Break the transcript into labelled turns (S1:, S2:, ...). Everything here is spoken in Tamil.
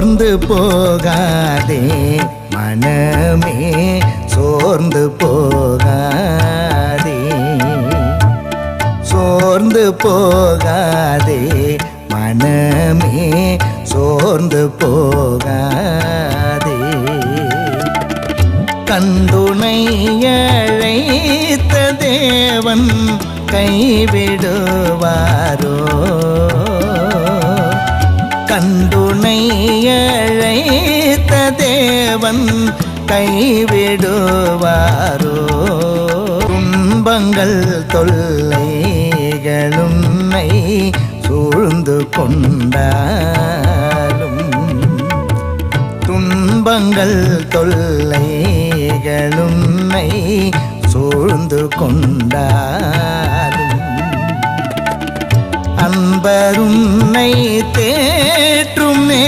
S1: சோர்ந்து போகாதே மனமே சோர்ந்து போகாதே. சோர்ந்து போகாதே மனமே சோர்ந்து போகாதே. கந்துணை அழைத்த தேவன் கைவிடுவாரோ? தேவன் கைவிடுவாரோ? துன்பங்கள் தொல்லைகளுன்னை சூழ்ந்து கொண்டாலும் துன்பங்கள் தொல்லைகளுன்னை சூழ்ந்து கொண்டாலும் அன்பருன்னை தேற்றும் நே